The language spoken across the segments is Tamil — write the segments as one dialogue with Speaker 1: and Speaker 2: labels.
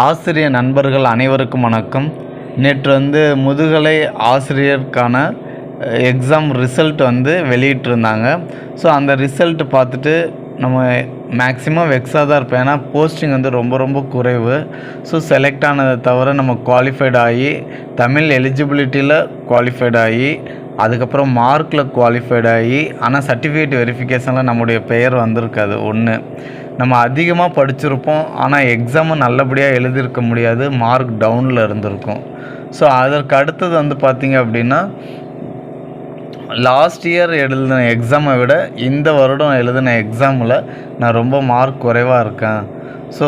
Speaker 1: ஆசிரியர் நண்பர்கள் அனைவருக்கும் வணக்கம். நேற்று வந்து முதுகலை ஆசிரியருக்கான எக்ஸாம் ரிசல்ட் வந்து வெளியிட்டிருந்தாங்க. ஸோ அந்த ரிசல்ட் பார்த்துட்டு நம்ம மேக்ஸிமம் வெக்ஸாக தான் இருப்போம் ஏன்னா போஸ்டிங் வந்து ரொம்ப ரொம்ப குறைவு. ஸோ செலக்ட் ஆனதை தவிர நம்ம குவாலிஃபைட் ஆகி தமிழ் எலிஜிபிலிட்டியில் குவாலிஃபைட் ஆகி அதுக்கப்புறம் மார்க்கில் குவாலிஃபைட் ஆகி ஆனால் சர்டிஃபிகேட் வெரிஃபிகேஷனில் நம்முடைய பெயர் வந்திருக்காது. ஒன்று நம்ம அதிகமாக படிச்சிருப்போம் ஆனால் எக்ஸாமை நல்லபடியாக எழுதியிருக்க முடியாது மார்க் டவுனில் இருந்திருக்கும். ஸோ அதற்கு அடுத்தது வந்து பார்த்திங்க அப்படின்னா லாஸ்ட் இயர் எழுதின எக்ஸாமை விட இந்த வருடம் எழுதின எக்ஸாமில் நான் ரொம்ப மார்க் குறைவாக இருக்கேன். ஸோ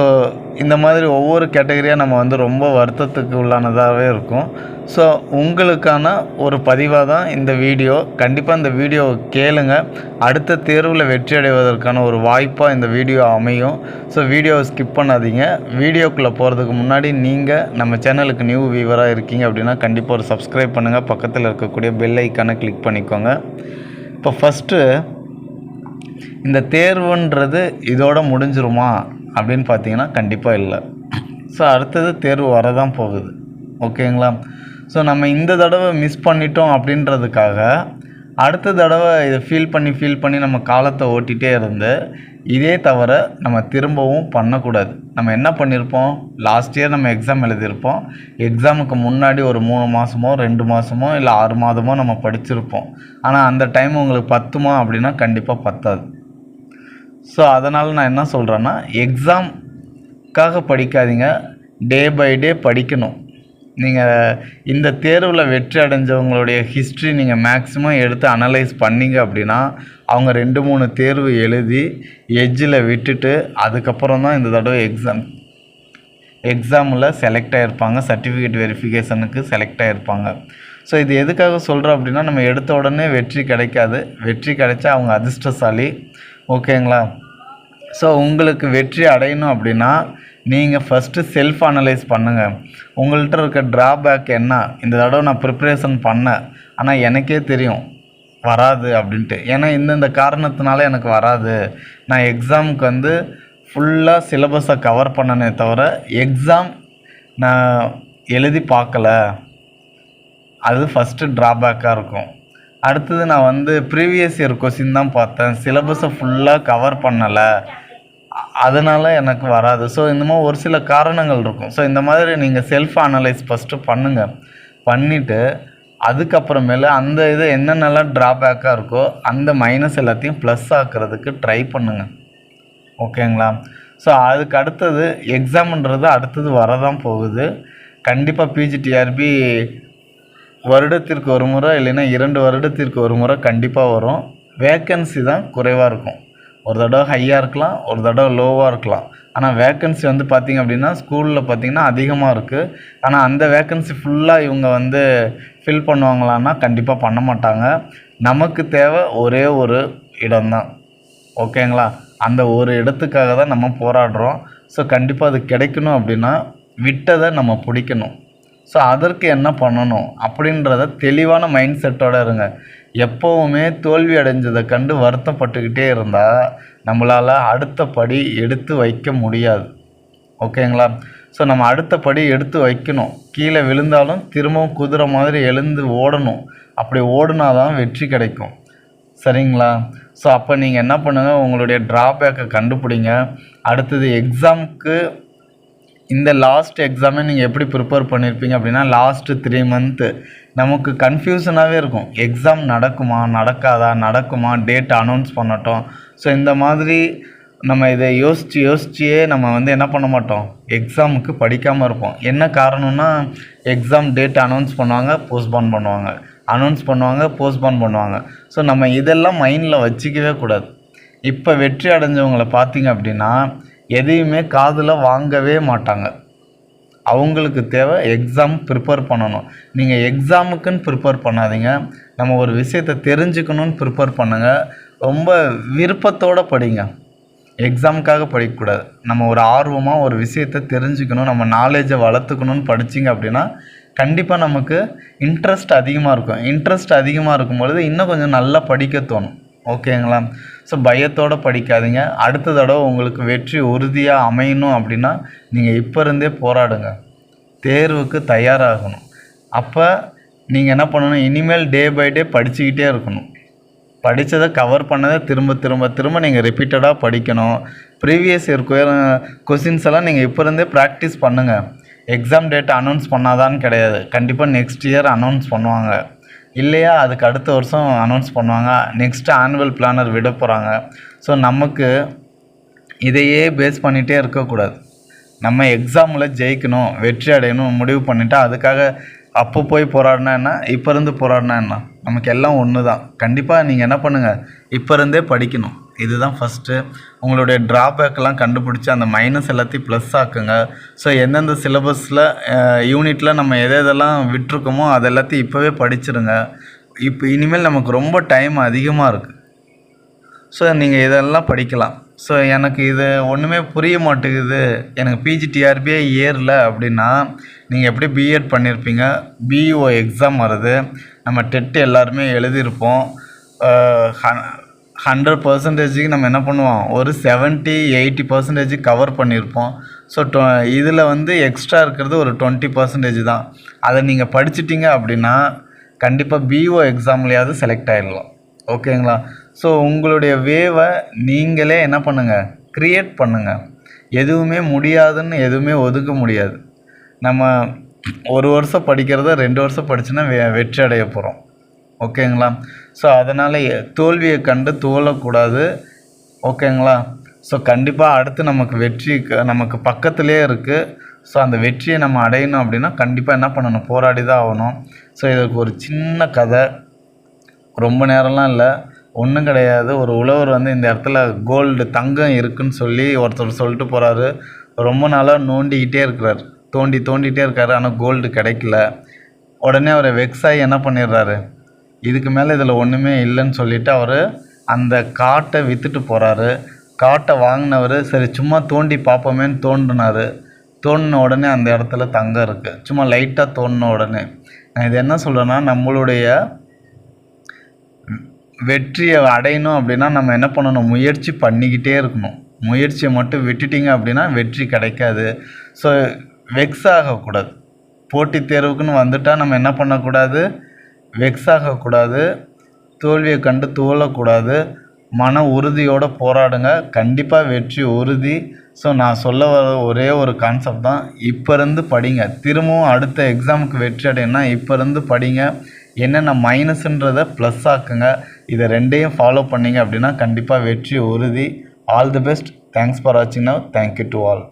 Speaker 1: இந்த மாதிரி ஒவ்வொரு கேட்டகரியாக நம்ம வந்து ரொம்ப வருத்தத்துக்கு உள்ளானதாகவே இருக்கும். ஸோ உங்களுக்கான ஒரு பதிவாக தான் இந்த வீடியோ கண்டிப்பாக இந்த வீடியோவை கேளுங்க. அடுத்த தேர்வில் வெற்றி அடைவதற்கான ஒரு வாய்ப்பாக இந்த வீடியோ அமையும். ஸோ வீடியோவை ஸ்கிப் பண்ணாதீங்க. வீடியோக்குள்ளே போகிறதுக்கு முன்னாடி நீங்கள் நம்ம சேனலுக்கு நியூ வியூவராக இருக்கீங்க அப்படின்னா கண்டிப்பாக ஒரு சப்ஸ்கிரைப் பண்ணுங்கள் பக்கத்தில் இருக்கக்கூடிய பெல் ஐக்கானை கிளிக் பண்ணிக்கோங்க. இப்போ ஃபஸ்ட்டு இந்த தேர்வுன்றது இதோட முடிஞ்சிருமா? அப்படின்னு பார்த்தீங்கன்னா கண்டிப்பாக இல்லை. ஸோ அடுத்தது தேர்வு வரதான் போகுது. ஓகேங்களா ஸோ நம்ம இந்த தடவை மிஸ் பண்ணிட்டோம் அப்படின்றதுக்காக அடுத்த தடவை இதை ஃபீல் பண்ணி ஃபீல் பண்ணி நம்ம காலத்தை ஓட்டிகிட்டே இருந்து இதே தவிர நம்ம திரும்பவும் பண்ணக்கூடாது. நம்ம என்ன பண்ணியிருப்போம் லாஸ்ட் இயர் நம்ம எக்ஸாம் எழுதியிருப்போம். எக்ஸாமுக்கு முன்னாடி ஒரு மூணு மாதமோ ரெண்டு மாதமோ இல்லை ஆறு மாதமோ நம்ம படிச்சிருப்போம். ஆனால் அந்த டைம் உங்களுக்கு பத்துமா அப்படின்னா கண்டிப்பாக பத்தாது. ஸோ அதனால் நான் என்ன சொல்கிறேன்னா எக்ஸாம்க்காக படிக்காதீங்க. டே பை டே படிக்கணும். நீங்கள் இந்த தேர்வில் வெற்றி அடைஞ்சவங்களுடைய ஹிஸ்ட்ரி நீங்கள் மேக்ஸிமம் எடுத்து அனலைஸ் பண்ணீங்க அப்படின்னா அவங்க ரெண்டு மூணு தேர்வு எழுதி எஜ்ஜில் விட்டுட்டு அதுக்கப்புறம் தான் இந்த தடவை எக்ஸாம் எக்ஸாமில் செலக்ட் ஆகிருப்பாங்க சர்டிஃபிகேட் வெரிஃபிகேஷனுக்கு செலக்ட் ஆகிருப்பாங்க ஸோ இது எதுக்காக சொல்கிறோம் அப்படின்னா நம்ம எடுத்த உடனே வெற்றி கிடைக்காது. வெற்றி கிடைச்சா அவங்க அதிர்ஷ்டசாலி. ஓகேங்களா? ஸோ உங்களுக்கு வெற்றி அடையணும் அப்படின்னா நீங்கள் ஃபஸ்ட்டு செல்ஃப் அனலைஸ் பண்ணுங்கள் உங்கள்கிட்ட இருக்க ட்ராபேக் என்ன? இந்த தடவை நான் ப்ரிப்ரேஷன் பண்ணேன் ஆனால் எனக்கே தெரியும் வராது அப்படின்ட்டு. ஏன்னா இந்தந்த காரணத்தினால எனக்கு வராது. நான் எக்ஸாமுக்கு வந்து ஃபுல்லாக சிலபஸை கவர் பண்ணனே தவிர எக்ஸாம் நான் எழுதி பார்க்கல. அது ஃபஸ்ட்டு ட்ராபேக்காக இருக்கும். அடுத்தது நான் வந்து ப்ரீவியஸ் இயர் கொஸ்டின் தான் பார்த்தேன். சிலபஸை ஃபுல்லாக கவர் பண்ணலை. அதனால் எனக்கு வராது. ஸோ இந்த மாதிரி ஒரு சில காரணங்கள் இருக்கும். ஸோ இந்த மாதிரி நீங்கள் செல்ஃப் அனலைஸ் ஃபஸ்ட்டு பண்ணுங்கள் பண்ணிவிட்டு அதுக்கப்புறமேல அந்த இது என்னென்னலாம் ட்ராபேக்காக இருக்கோ அந்த மைனஸ் எல்லாத்தையும் ப்ளஸ் ஆக்கிறதுக்கு ட்ரை பண்ணுங்கள் ஓகேங்களா ஸோ அதுக்கு அடுத்தது எக்ஸாம்ன்றது அடுத்தது வரதான் போகுது. கண்டிப்பாக பிஜிடிஆர்பி வருடத்திற்கு ஒரு முறை இல்லைன்னா இரண்டு வருடத்திற்கு ஒரு முறை கண்டிப்பாக வரும். வேக்கன்சி தான் குறைவாக இருக்கும். ஒரு தடவை ஹையாக இருக்கலாம் ஒரு தடவை லோவாக இருக்கலாம். ஆனால் வேக்கன்சி வந்து பார்த்திங்க அப்படின்னா ஸ்கூலில் பார்த்திங்கன்னா அதிகமாக இருக்குது ஆனால் அந்த வேக்கன்சி ஃபுல்லாக இவங்க வந்து ஃபில் பண்ணுவாங்களான்னா கண்டிப்பாக பண்ண மாட்டாங்க. நமக்கு தேவை ஒரே ஒரு இடம்தான் ஓகேங்களா அந்த ஒரு இடத்துக்காக தான் நம்ம போராடுறோம். ஸோ கண்டிப்பாக அது கிடைக்கணும் அப்படின்னா விட்டதை நம்ம பிடிக்கணும். ஸோ அதற்கு என்ன பண்ணணும்? அப்படின்றத தெளிவான மைண்ட் செட்டோடு இருங்க. எப்போவுமே தோல்வி அடைஞ்சதை கண்டு வருத்தப்பட்டுக்கிட்டே இருந்தால் நம்மளால் அடுத்த படி எடுத்து வைக்க முடியாது. ஓகேங்களா ஸோ நம்ம அடுத்த படி எடுத்து வைக்கணும். கீழே விழுந்தாலும் திரும்பவும் குதிரை மாதிரி எழுந்து ஓடணும். அப்படி ஓடினா தான் வெற்றி கிடைக்கும். சரிங்களா? ஸோ அப்போ நீங்கள் என்ன பண்ணுங்கள் உங்களுடைய ட்ராபேக்கை கண்டுபிடிங்க. அடுத்தது எக்ஸாமுக்கு இந்த லாஸ்ட் எக்ஸாமே நீங்கள் எப்படி ப்ரிப்பேர் பண்ணியிருப்பீங்க அப்படின்னா லாஸ்ட்டு த்ரீ மந்த்து நமக்கு கன்ஃபியூஷனாகவே இருக்கும். எக்ஸாம் நடக்குமா நடக்காதா நடக்குமா டேட் அனௌன்ஸ் பண்ணட்டும். ஸோ இந்த மாதிரி நம்ம இதை யோசித்து யோசிச்சியே நம்ம வந்து என்ன பண்ண மாட்டோம்? எக்ஸாமுக்கு படிக்காமல் இருப்போம். என்ன காரணம்னா எக்ஸாம் டேட் அனௌன்ஸ் பண்ணுவாங்க போஸ்ட்போன் பண்ணுவாங்க. அனௌன்ஸ் பண்ணுவாங்க போஸ்ட்போன் பண்ணுவாங்க. ஸோ நம்ம இதெல்லாம் மைண்டில் வச்சுக்கவே கூடாது. இப்போ வெற்றி அடைஞ்சவங்களை பார்த்தீங்க அப்படின்னா எதையுமே காதில் வாங்கவே மாட்டாங்க. அவங்களுக்கு தேவை எக்ஸாம் ப்ரிப்பேர் பண்ணணும். நீங்கள் எக்ஸாமுக்குன்னு ப்ரிப்பேர் பண்ணாதீங்க. நம்ம ஒரு விஷயத்தை தெரிஞ்சுக்கணுன்னு ப்ரிப்பேர் பண்ணுங்கள் ரொம்ப விருப்பத்தோடு படிங்க. எக்ஸாமுக்காக படிக்கக்கூடாது. நம்ம ஒரு ஆர்வமாக ஒரு விஷயத்தை தெரிஞ்சுக்கணும். நம்ம நாலேஜை வளர்த்துக்கணும்னு படிச்சிங்க அப்படின்னா கண்டிப்பாக நமக்கு இன்ட்ரெஸ்ட் அதிகமாக இருக்கும். இன்ட்ரெஸ்ட் அதிகமாக இருக்கும் பொழுது இன்னும் கொஞ்சம் நல்லா படிக்க தோணும். ஓகேங்களா? ஸோ பயத்தோடு படிக்காதீங்க. அடுத்த தடவை உங்களுக்கு வெற்றி உறுதியாக அமையணும் அப்படின்னா நீங்கள் இப்போ இருந்தே போராடுங்க. தேர்வுக்கு தயாராகணும். அப்போ நீங்கள் என்ன பண்ணணும்? இனிமேல் டே பை டே படிச்சுக்கிட்டே இருக்கணும். படித்ததை கவர் பண்ணதை திரும்ப திரும்ப திரும்ப நீங்கள் ரிப்பீட்டடாக படிக்கணும். ப்ரீவியஸ் இயர் கொஷின்ஸ் எல்லாம் நீங்கள் இப்போ இருந்தே ப்ராக்டிஸ் பண்ணுங்கள் எக்ஸாம் டேட் அனௌன்ஸ் பண்ணாதான்னு கிடையாது. கண்டிப்பாக நெக்ஸ்ட் இயர் அனௌன்ஸ் பண்ணுவாங்க. இல்லையா? அதுக்கு அடுத்த வருஷம் அனௌன்ஸ் பண்ணுவாங்க. நெக்ஸ்ட் ஆனுவல் பிளானர் விட போகிறாங்க ஸோ நமக்கு இதையே பேஸ் பண்ணிகிட்டே இருக்கக்கூடாது. நம்ம எக்ஸாமில் ஜெயிக்கணும் வெற்றி அடையணும் முடிவு பண்ணிட்டா அதுக்காக அப்போ போய் போராடினா என்ன? இப்போ இருந்து போராடினா என்ன? நமக்கு எல்லாம் ஒன்று தான் கண்டிப்பாக நீங்கள் என்ன பண்ணுங்கள் இப்போ இருந்தே படிக்கணும். இதுதான் ஃபஸ்ட்டு உங்களுடைய ட்ராபேக்கெல்லாம் கண்டுபிடிச்சி அந்த மைனஸ் எல்லாத்தையும் ப்ளஸ் ஆக்குங்க. ஸோ எந்தெந்த சிலபஸில் யூனிட்டில் நம்ம எதை எதெல்லாம் விட்டுருக்கோமோ அது எல்லாத்தையும் இப்போவே படிச்சிருங்க. இப்போ இனிமேல் நமக்கு ரொம்ப டைம் அதிகமாக இருக்குது ஸோ நீங்கள் இதெல்லாம் படிக்கலாம். ஸோ எனக்கு இது ஒன்றுமே புரிய மாட்டேங்குது. எனக்கு பிஜிடிஆர்பியே ஏறல அப்படின்னா நீங்கள் எப்படி பிஎட் பண்ணியிருப்பீங்க பிஇஓ எக்ஸாம் வருது. நம்ம டெட் எல்லாருமே எழுதியிருப்போம். ஹண்ட்ரட் பர்சன்டேஜுக்கு நம்ம என்ன பண்ணுவோம்? ஒரு செவன்ட்டி எயிட்டி பர்சன்டேஜ் கவர் பண்ணியிருப்போம். ஸோ டொ இதில் வந்து எக்ஸ்ட்ரா இருக்கிறது ஒரு டுவெண்ட்டி பர்சன்டேஜ் தான். அதை நீங்கள் படிச்சிட்டிங்க அப்படின்னா கண்டிப்பாக பிஓ எக்ஸாம்லேயாவது செலக்ட் ஆகிடலாம் ஓகேங்களா ஸோ உங்களுடைய வேவை நீங்களே என்ன பண்ணுங்கள் க்ரியேட் பண்ணுங்கள் எதுவுமே முடியாதுன்னு எதுவுமே ஒதுக்க முடியாது. நம்ம ஒரு வருஷம் படிக்கிறத ரெண்டு வருஷம் படிச்சுன்னா வெ வெற்றி அடைய போகிறோம் ஓகேங்களா ஸோ அதனால் தோல்வியை கண்டு தோலக்கூடாது. ஓகேங்களா ஸோ கண்டிப்பாக அடுத்து நமக்கு வெற்றி க- நமக்கு பக்கத்துலேயே இருக்குது ஸோ அந்த வெற்றியை நம்ம அடையணும் அப்படின்னா கண்டிப்பாக என்ன பண்ணணும்? போராடி தான் ஆகணும். ஸோ இதுக்கு ஒரு சின்ன கதை. ரொம்ப நேரம்லாம் இல்லை. ஒன்றும் கிடையாது. ஒரு உழவர் வந்து இந்த இடத்துல கோல்டு தங்கம் இருக்குன்னு சொல்லி ஒருத்தர் சொல்லிட்டு போகிறாரு ரொம்ப நாளாக நோண்டிக்கிட்டே இருக்கிறார். தோண்டி தோண்டிகிட்டே இருக்காரு. ஆனால் கோல்டு கிடைக்கல. உடனே அவரை வெக்ஸாகி என்ன பண்ணிடுறாரு? இதுக்கு மேலே இதில் ஒன்றுமே இல்லைன்னு சொல்லிவிட்டு அவர் அந்த காட்டை விற்றுட்டு போகிறாரு காட்டை வாங்கினவர் சரி சும்மா தோண்டி பார்ப்போமேன்னு தோண்டினார் தோண்டின உடனே அந்த இடத்துல தங்கம் இருக்குது சும்மா லைட்டாக தோண்டின உடனே. நான் இது என்ன சொல்கிறேன்னா நம்மளுடைய வெற்றியை அடையணும் அப்படின்னா நம்ம என்ன பண்ணணும்? முயற்சி பண்ணிக்கிட்டே இருக்கணும். முயற்சியை மட்டும் விட்டுட்டீங்க அப்படின்னா வெற்றி கிடைக்காது. ஸோ வெக்ஸ் ஆகக்கூடாது. போட்டித் தேர்வுக்குன்னு வந்துட்டால் நம்ம என்ன பண்ணக்கூடாது? வெக்ஸ் ஆகக்கூடாது தோல்வியை கண்டு தூளக்கூடாது மன உறுதியோடு போராடுங்க. கண்டிப்பாக வெற்றி உறுதி. ஸோ நான் சொல்ல வர ஒரே ஒரு கான்செப்ட் தான் இப்போ இருந்து படிங்க. திரும்பவும் அடுத்த எக்ஸாமுக்கு வெற்றி அடையினா இப்போ இருந்து படிங்க. என்னென்ன மைனஸுன்றதை ப்ளஸ் ஆக்குங்க. இதை ரெண்டையும் ஃபாலோ பண்ணிங்க அப்படின்னா கண்டிப்பாக வெற்றி உறுதி. All the best thanks for வாட்சிங் now thank you to all